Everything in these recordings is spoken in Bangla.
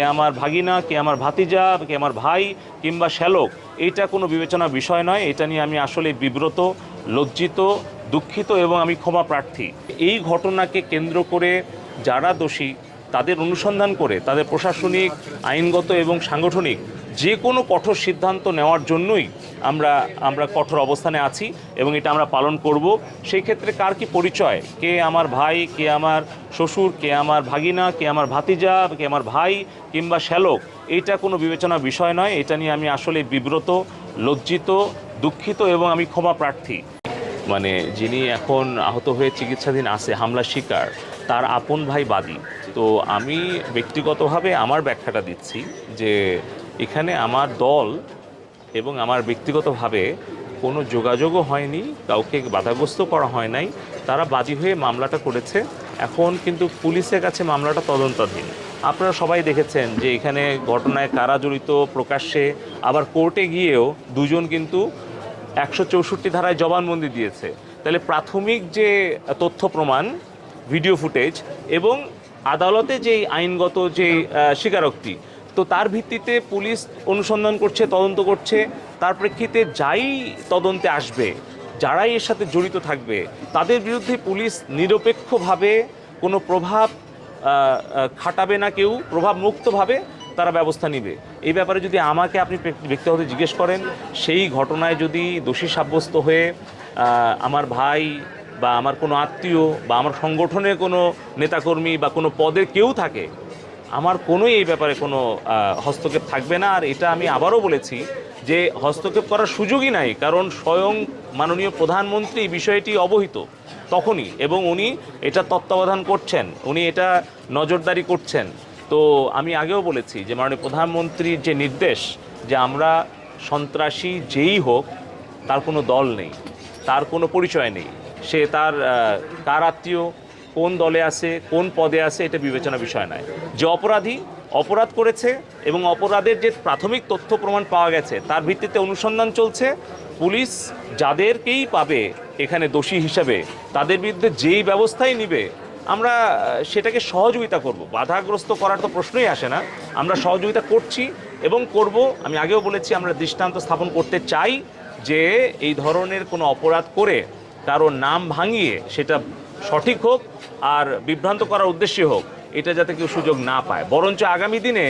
কে আমার ভাগিনা, কে আমার ভাতিজা, কে আমার ভাই কিংবা শ্যালক এটা কোনো বিবেচনা বিষয় নয়। এটা নিয়ে আমি আসলে বিব্রত, লজ্জিত, দুঃখিত এবং আমি ক্ষমা প্রার্থী। এই ঘটনাকে কেন্দ্র করে যারা দোষী, তাদের অনুসন্ধান করে, তাদের প্রশাসনিক, আইনগত এবং সাংগঠনিক যে কোনো কঠোর সিদ্ধান্ত নেওয়ার জন্যই আমরা আমরা কঠোর অবস্থানে আছি এবং এটা আমরা পালন করব। সেই ক্ষেত্রে কার কি পরিচয়? কে আমার ভাই, কে আমার শ্বশুর, কে আমার ভাগিনা, কে আমার ভাতিজা, কে আমার ভাই কিংবা শ্যালক? এইটা কোনো বিবেচনা বিষয় নয়। এটা নিয়ে আমি আসলে বিব্রত, লজ্জিত, দুঃখিত এবং আমি ক্ষমা প্রার্থী। মানে যিনি এখন আহত হয়ে চিকিৎসাধীন আছে হামলা শিকার, তার আপন ভাই বাদী। তো আমি ব্যক্তিগতভাবে আমার ব্যাখ্যাটা দিচ্ছি যে এখানে আমার দল এবং আমার ব্যক্তিগতভাবে কোনো যোগাযোগও হয়নি, কাউকে বাধাগ্রস্ত করা হয় নাই। তারা বাদী হয়ে মামলাটা করেছে। এখন কিন্তু পুলিশের কাছে মামলাটা তদন্তাধীন। আপনারা সবাই দেখেছেন যে এখানে ঘটনায় কারা জড়িত, প্রকাশ্যে। আবার কোর্টে গিয়েও দুজন কিন্তু একশো চৌষট্টি ধারায় জবানবন্দি দিয়েছে। তাহলে প্রাথমিক যে তথ্য প্রমাণ, ভিডিও ফুটেজ এবং আদালতে যে আইনগত যে স্বীকারোক্তি তো তার ভিত্তিতে পুলিশ অনুসন্ধান করছে, তদন্ত করছে। তার প্রেক্ষিতে যাই তদন্তে আসবে, যারাই এর সাথে জড়িত থাকবে, তাদের বিরুদ্ধে পুলিশ নিরপেক্ষভাবে কোনো প্রভাব খাটাবে না কেউ প্রভাব মুক্তভাবে তারা ব্যবস্থা নেবে। এই ব্যাপারে যদি আমাকে আপনি ব্যক্তি- ব্যক্তিগত জিজ্ঞেস করেন, সেই ঘটনায় যদি দোষী সাব্যস্ত হয়ে আমার ভাই বা আমার কোনো আত্মীয় বা আমার সংগঠনের কোনো নেতাকর্মী বা কোনো পদে কেউ থাকে আমার কোনোই এই ব্যাপারে কোনো হস্তক্ষেপ থাকবে না। আর এটা আমি আবারও বলেছি যে হস্তক্ষেপ করার সুযোগই নাই, কারণ স্বয়ং মাননীয় প্রধানমন্ত্রী বিষয়টি অবহিত তখনই এবং উনি এটা তত্ত্বাবধান করছেন, উনি এটা নজরদারি করছেন। তো আমি আগেও বলেছি যে মাননীয় প্রধানমন্ত্রীর যে নির্দেশ যে আমরা সন্ত্রাসী যেই হোক, তার কোনো দল নেই, তার কোনো পরিচয় নেই। সে তার কার আত্মীয় কোন দলে আছে, কোন পদে আছে, এটা বিবেচনা বিষয় নয়। যে অপরাধী অপরাধ করেছে এবং অপরাধের যে প্রাথমিক তথ্য প্রমাণ পাওয়া গেছে, তার ভিত্তিতে অনুসন্ধান চলছে। পুলিশ যাদেরকেই পাবে এখানে দোষী হিসাবে, তাদের বিরুদ্ধে যেই ব্যবস্থাই নিবে, আমরা সেটাকে সহযোগিতা করব। বাধাগ্রস্ত করার তো প্রশ্নই আসে না। আমরা সহযোগিতা করছি এবং করব। আমি আগেও বলেছি, আমরা দৃষ্টান্ত স্থাপন করতে চাই যে এই ধরনের কোনো অপরাধ করে কারও নাম ভাঙিয়ে সেটা সঠিক হোক আর বিভ্রান্ত করার উদ্দেশ্যে হোক এটা যাতে কেউ সুযোগ না পায়। বরঞ্চ আগামী দিনে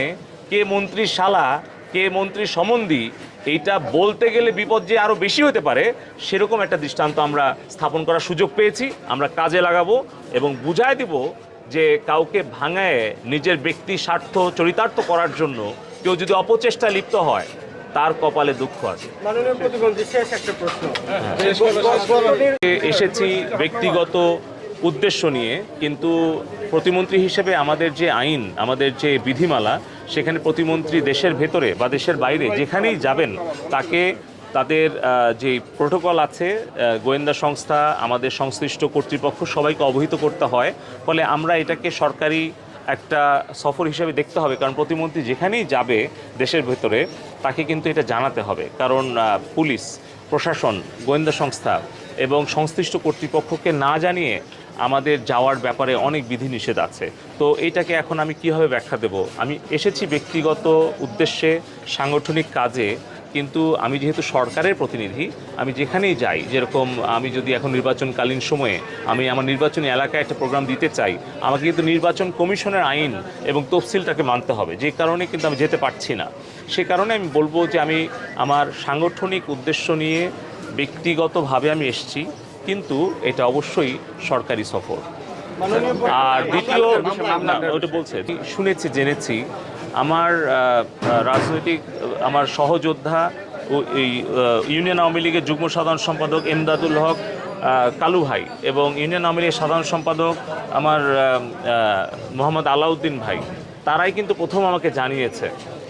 কে মন্ত্রীর শালা কে মন্ত্রী সম্বন্ধী এইটা বলতে গেলে বিপদ যে আরও বেশি হতে পারে সেরকম একটা দৃষ্টান্ত আমরা স্থাপন করার সুযোগ পেয়েছি। আমরা কাজে লাগাবো এবং বুঝায় দিব যে কাউকে ভাঙায় নিজের ব্যক্তি স্বার্থ চরিতার্থ করার জন্য কেউ যদি অপচেষ্টা লিপ্ত হয় তার কপালে দুঃখ আছে। এ- এসেছি ব্যক্তিগত উদ্দেশ্য নিয়ে, কিন্তু প্রতিমন্ত্রী হিসেবে আমাদের যে আইন, আমাদের যে বিধিমালা, সেখানে প্রতিমন্ত্রী দেশের ভেতরে বা দেশের বাইরে যেখানেই যাবেন, তাকে তাদের যে প্রোটোকল আছে গোয়েন্দা সংস্থা, আমাদের সংশ্লিষ্ট কর্তৃপক্ষ সবাইকে অবহিত করতে হয়। ফলে আমরা এটাকে সরকারি একটা সফর হিসেবে দেখতে হবে, কারণ প্রতিমন্ত্রী যেখানেই যাবে দেশের ভেতরে, তাকে কিন্তু এটা জানাতে হবে। কারণ পুলিশ, প্রশাসন, গোয়েন্দা সংস্থা এবং সংশ্লিষ্ট কর্তৃপক্ষকে না জানিয়ে আমাদের যাওয়ার ব্যাপারে অনেক বিধিনিষেধ আছে। তো এইটাকে এখন আমি কীভাবে ব্যাখ্যা দেব? আমি এসেছি ব্যক্তিগত উদ্দেশ্যে, সাংগঠনিক কাজে, কিন্তু আমি যেহেতু সরকারের প্রতিনিধি, আমি যেখানেই যাই, যেরকম আমি যদি এখন নির্বাচনকালীন সময়ে আমি আমার নির্বাচনী এলাকায় একটা প্রোগ্রাম দিতে চাই, আমাকে কিন্তু নির্বাচন কমিশনের আইন এবং তফসিলটাকে মানতে হবে। যে কারণে কিন্তু আমি যেতে পারছি না। সে কারণে আমি বলব যে আমি আমার সাংগঠনিক উদ্দেশ্য নিয়ে ব্যক্তিগতভাবে আমি এসেছি। কিন্তু এটা অবশ্যই সরকারি সফর। আর দ্বিতীয় ওটা বলছে শুনেছি জেনেছি আমার রাজনৈতিক আমার সহযোদ্ধা ও এই ইউনিয়ন আওয়ামী লীগের যুগ্ম সাধারণ সম্পাদক এমদাদুল হক কালু ভাই এবং ইউনিয়ন আওয়ামী লীগের সাধারণ সম্পাদক আমার মোহাম্মদ আলাউদ্দিন ভাই তারাই কিন্তু প্রথম আমাকে জানিয়েছে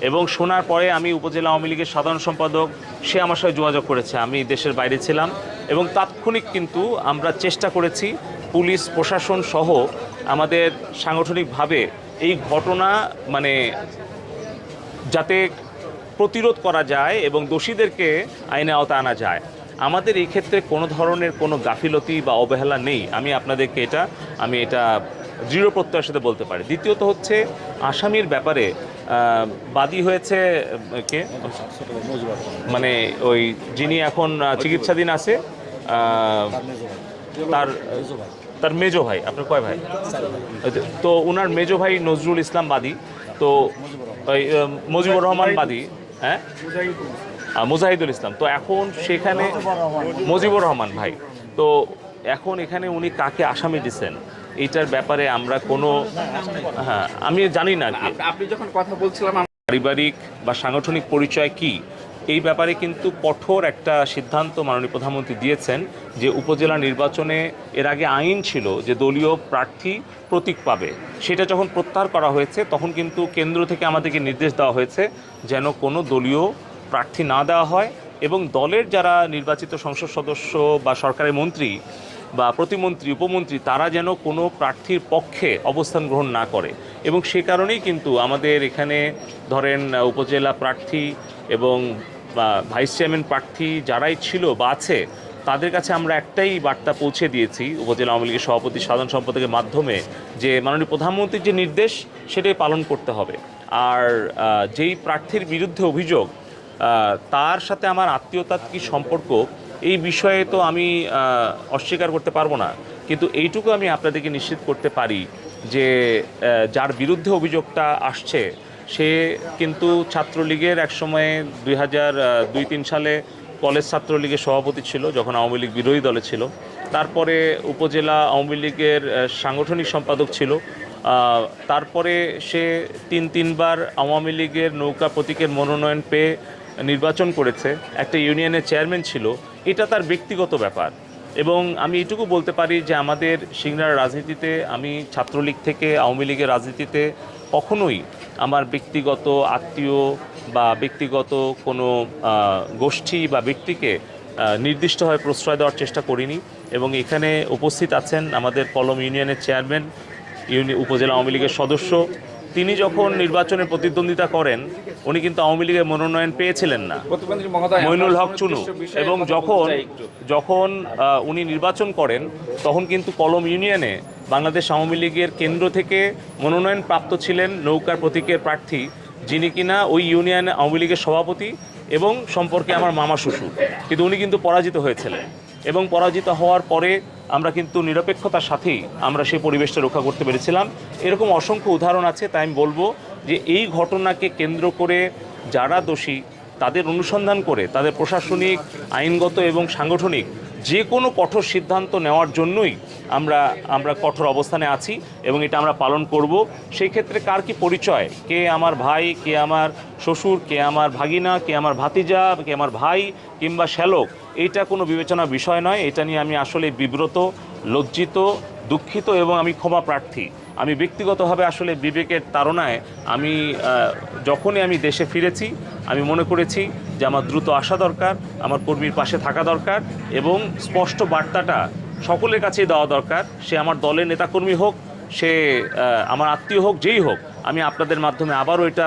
এবং শোনার পরে আমি উপজেলা আওয়ামী লীগের সাধারণ সম্পাদক, সে আমার সাথে যোগাযোগ করেছে। আমি দেশের বাইরে ছিলাম এবং তাৎক্ষণিক কিন্তু আমরা চেষ্টা করেছি পুলিশ, প্রশাসন সহ আমাদের সাংগঠনিকভাবে এই ঘটনা মানে যাতে প্রতিরোধ করা যায় এবং দোষীদেরকে আইনে আওতা আনা যায়। আমাদের এই ক্ষেত্রে কোনো ধরনের কোনো গাফিলতি বা অবহেলা নেই। আমি আপনাদেরকে এটা, আমি এটা দৃঢ় প্রত্যয়ের সাথে বলতে পারি। দ্বিতীয়ত হচ্ছে, আসামির ব্যাপারে বাদী হয়েছে কে? মানে ওই যিনি এখন চিকিৎসাধীন আছে তার তার মেজো ভাই, আপনার কয় ভাই? তো ওনার মেজো ভাই নজরুল ইসলাম বাদী, তো মুজিবুর রহমান বাদী হ্যাঁ? মুজাহিদুল ইসলাম। তো এখন সেখানে মুজিবুর রহমান ভাই। তো এখন এখানে উনি কাকে আসামি দিচ্ছেন? এইটার ব্যাপারে আমরা কোনো হ্যাঁ আমি জানি না আপনি যখন কথা বলছিলাম পারিবারিক বা সাংগঠনিক পরিচয় কি এই ব্যাপারে কিন্তু কঠোর একটা সিদ্ধান্ত মাননীয় প্রধানমন্ত্রী দিয়েছেন যে উপজেলা নির্বাচনে এর আগে আইন ছিল যে দলীয় প্রার্থী প্রতীক পাবে। সেটা যখন প্রত্যাহার করা হয়েছে তখন কিন্তু কেন্দ্র থেকে আমাদেরকে নির্দেশ দেওয়া হয়েছে যেন কোনো দলীয় প্রার্থী না দেওয়া হয়। এবং দলের যারা নির্বাচিত সংসদ সদস্য বা সরকারের মন্ত্রী বা প্রতিমন্ত্রী, উপমন্ত্রী, তারা যেন কোনো প্রার্থীর পক্ষে অবস্থান গ্রহণ না করে। এবং সে কারণেই কিন্তু আমাদের এখানে ধরেন উপজেলা প্রার্থী এবং ভাইস চেয়ারম্যান প্রার্থী যারাই ছিল বা আছে, তাদের কাছে আমরা একটাই বার্তা পৌঁছে দিয়েছি উপজেলা আওয়ামী লীগের সভাপতি, সাধারণ সম্পাদকের মাধ্যমে, যে মাননীয় প্রধানমন্ত্রীর যে নির্দেশ, সেটাই পালন করতে হবে। আর যেই প্রার্থীর বিরুদ্ধে অভিযোগ তার সাথে আমার আত্মীয়তার কি সম্পর্ক, এই বিষয়ে তো আমি অস্বীকার করতে পারব না। কিন্তু এইটুকু আমি আপনাদেরকে নিশ্চিত করতে পারি যে যার বিরুদ্ধে অভিযোগটা আসছে, সে কিন্তু ছাত্রলীগের একসময়ে দুই হাজার দুই তিন সালে কলেজ ছাত্রলীগের সভাপতি ছিল, যখন আওয়ামী লীগ বিরোধী দলে ছিল। তারপরে উপজেলা আওয়ামী লীগের সাংগঠনিক সম্পাদক ছিল। তারপরে সে তিন তিনবার আওয়ামী লীগের নৌকা প্রতীকের মনোনয়ন পেয়ে নির্বাচন করেছে, একটা ইউনিয়নের চেয়ারম্যান ছিল, এটা তার ব্যক্তিগত ব্যাপার। এবং আমি এটুকু বলতে পারি যে আমাদের সিংড়ার রাজনীতিতে, আমি ছাত্রলীগ থেকে, আওয়ামী লীগের রাজনীতিতে কখনোই আমার ব্যক্তিগত আত্মীয় বা ব্যক্তিগত কোনো গোষ্ঠী বা ব্যক্তিকে নির্দিষ্টভাবে প্রশ্রয় দেওয়ার চেষ্টা করিনি। এবং এখানে উপস্থিত আছেন আমাদের কলম ইউনিয়নের চেয়ারম্যান ইউনি উপজেলা আওয়ামী লীগের সদস্য তিনি যখন নির্বাচনে প্রতিদ্বন্দ্বিতা করেন উনি কিন্তু আওয়ামী লীগের মনোনয়ন পেয়েছিলেন না। মইনুল হক চুনু। এবং যখন যখন উনি নির্বাচন করেন তখন কিন্তু কলম ইউনিয়নে বাংলাদেশ আওয়ামী লীগের কেন্দ্র থেকে মনোনয়ন প্রাপ্ত ছিলেন নৌকার প্রতীকের প্রার্থী যিনি কিনা ওই ইউনিয়নে আওয়ামী লীগের সভাপতি এবং সম্পর্কে আমার মামা শ্বশুর। কিন্তু উনি কিন্তু পরাজিত হয়েছিলেন। এবং পরাজিত হওয়ার পরে আমরা কিন্তু নিরপেক্ষতার সাথেই আমরা সেই পরিবেশটা রক্ষা করতে পেরেছিলাম। এরকম অসংখ্য উদাহরণ আছে, তাই আমি বলব যে এই ঘটনাকে কেন্দ্র করে যারা দোষী, তাদের অনুসন্ধান করে, তাদের প্রশাসনিক, আইনগত এবং সাংগঠনিক যে কোনো কঠোর সিদ্ধান্ত নেওয়ার জন্যই আমরা আমরা কঠোর অবস্থানে আছি এবং এটা আমরা পালন করব। সেই ক্ষেত্রে কার কি পরিচয়? কে আমার ভাই, কে আমার শ্বশুর, কে আমার ভাগিনা, কে আমার ভাতিজা, কে আমার ভাই কিংবা শ্যালক? এইটা কোনো বিবেচনা বিষয় নয়। এটা নিয়ে আমি আসলে বিব্রত, লজ্জিত, দুঃখিত এবং আমি ক্ষমা প্রার্থী। আমি ব্যক্তিগতভাবে আসলে বিবেকের তারণায় আমি যখনই আমি দেশে ফিরেছি, আমি মনে করেছি যে আমার দ্রুত আসা দরকার, আমার কর্মীর পাশে থাকা দরকার এবং স্পষ্ট বার্তাটা সকলের কাছেই দেওয়া দরকার। সে আমার দলের নেতাকর্মী হোক, সে আমার আত্মীয় হোক, যেই হোক, আমি আপনাদের মাধ্যমে আবারও এটা